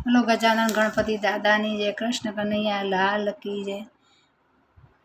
બોલો ગજાનન ગણપતિ દાદાની જય, કૃષ્ણ કનૈયા લાલ કી જય.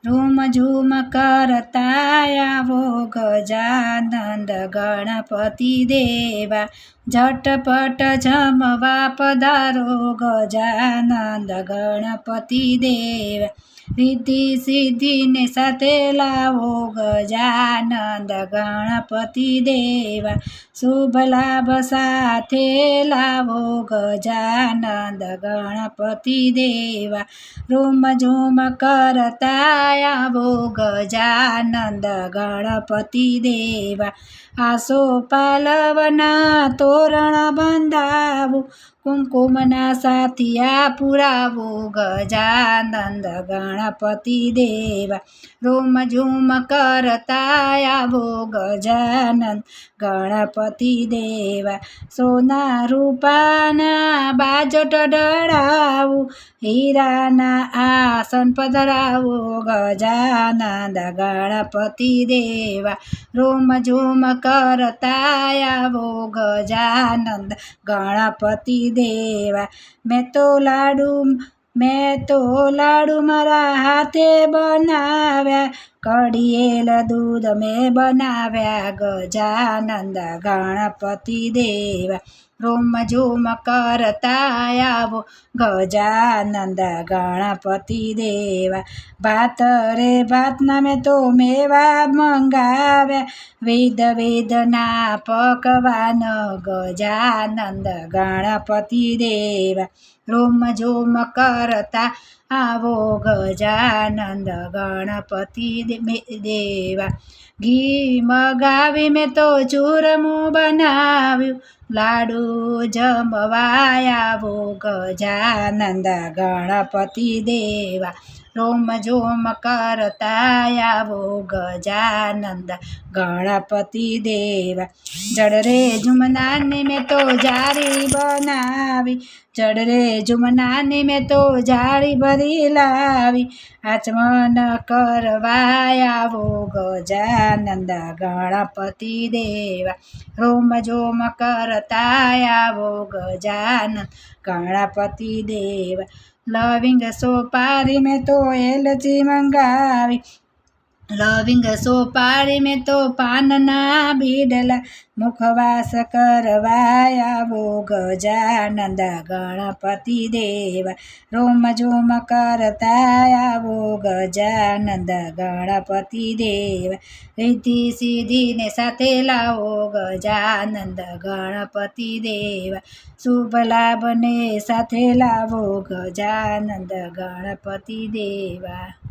રૂમ ઝૂમ કરતા આવો ગજાનંદ ગણપતિ દેવા. ઝટપટ જમવા પધારો ગજાનંદ ગણપતિ દેવા. રિદ્ધિ સિદ્ધિને સાથે લાવો ગજાનંદ ગણપતિ દેવા. શુભ લાભ સાથે લાવો ગજાનંદ ગણપતિ દેવા. રૂમ ઝૂમ કરતા આવો ગજાનંદ ગણપતિ દેવા. આસો પાલવના તોરણ બંધાવું, કુમકુમના સાથિયા પુરાવો ગજાનંદ ગણપતિ દેવા. રોમ ઝૂમ કરતા આવો ગજાનંદ ગણપતિ દેવા. સોના રૂપાના બાજટ ડળાવું. હીરાના આસન પધરાવો ગજાનંદ. ગણપતિ દેવા. રોમ ઝૂમ કરતા આવો ગજાનંદ ગણપતિ દેવા. મેં તો લાડુ મેં તો લાડુ મારા હાથે બનાવ્યા. કડિયેલ દૂધ મેં બનાવ્યા ગજાનંદ ગણપતિ દેવા. રોમ ઝૂમ કરતા આવો ગજાનંદ ગણપતિ દેવા. ભાત રે ભાતના મેં તો મેવા મંગાવ્યા. વેદ વેદના પકવાન ગજાનંદ ગણપતિ દેવા. રોમ ઝૂમ કરતા આવો ગજાનંદ ગણપતિ દેવા ઘી મગાવી મેં તો ચૂરમું બનાવ્યું. લાડુ જમવાયા વો ગજાનંદ ગણપતિ દેવા. રોમ ઝોમ કરતા આવો ગજાનંદ ગણપતિ દેવા. જડ રે ઝુમનાની મેં તો જારી બનાવી. જડ રે જુમનાની મેં તો જાળી ભરી લાવી. આચમન કરવાય આવો ગજાનંદ ગણપતિ દેવા. રોમ જોમ કરતા આવો ગજાનંદ ગણપતિ દેવા. લવિંગ સોપારી મેં તો એલચી મંગાવી. લવિંગ સોપારી મેં તો પાનના બીડલા મુખવાસ કરવાય આવો ગજાનંદ ગણપતિ દેવા. રોમ જોમ કરતા આવો ગજાનંદ ગણપતિ દેવા. રિદ્ધિ સિદ્ધિને સાથે લાવો ગજાનંદ ગણપતિ દેવા. શુભ લાભને સાથે લાવો ગજાનંદ ગણપતિ દેવા.